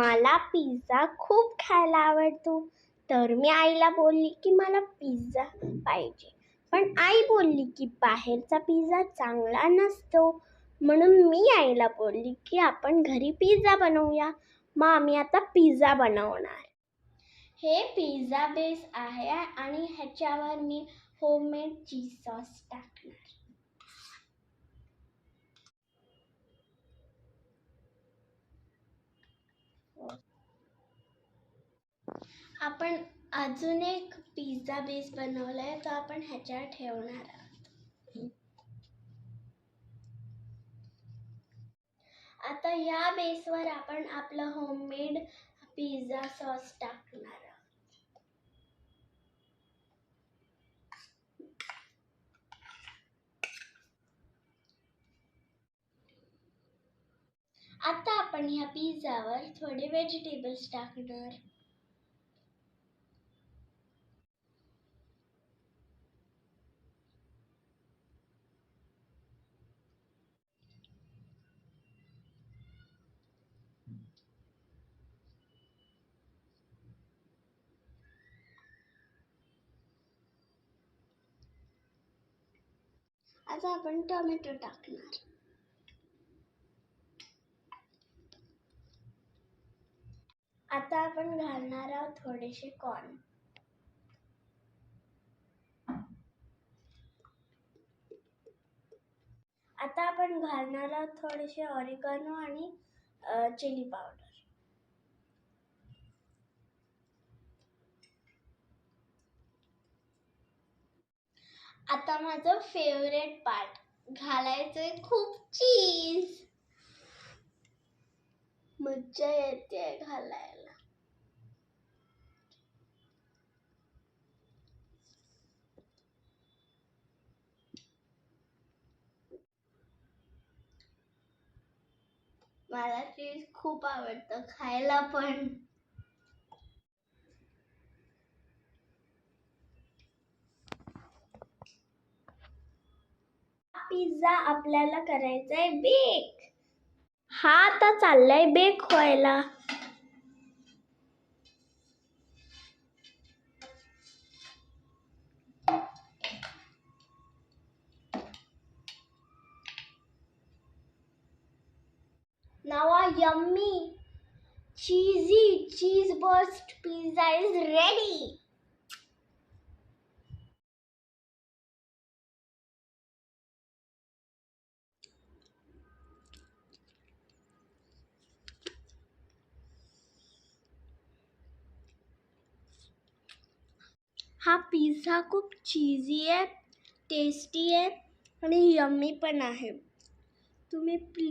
मला पिझ्झा खूप खायला आवडतो. तर मी आईला बोलली की मला पिझ्झा पाहिजे. पण आई बोलली की बाहेरचा पिझ्झा चांगला नसतो. म्हणून मी आईला बोलली की आपण घरी पिझ्झा बनवूया. मग आम्ही आता पिझ्झा बनवणार. हे पिझ्झा बेस आहे आणि ह्याच्यावर मी होममेड चीज सॉस टाकणार. आपण अजून एक पिझ्झा बेस बनवलाय तो आपण ह्याच्यावर ठेवणार आहोत. आता या बेसवर आपण आपलं होममेड पिझ्झा सॉस टाकणार आहोत. आता आपण या पिझ्झावर थोडे व्हेजिटेबल्स टाकणार. आता आपण टोमॅटो टाकणार. आता आपण घालणार आहोत थोडेसे कॉर्न आता आपण घालणार आहोत थोडेसे ऑरिगॅनो आणि चिली पावडर आता माझं फेवरेट पार्ट घालायचंय खूप चीज मज्जा येते घालायला. मला चीज खूप आवडतं खायला पण. पिझ्झा आपल्याला करायचा आहे बेक. हा आता चाललाय बेक व्हायला. नवा yummy. Cheesy cheese burst pizza is ready. हा पिझ्झा खूप चीजी आहे टेस्टी आहे आणि यम्मी पण आहे. तुम्ही प्ली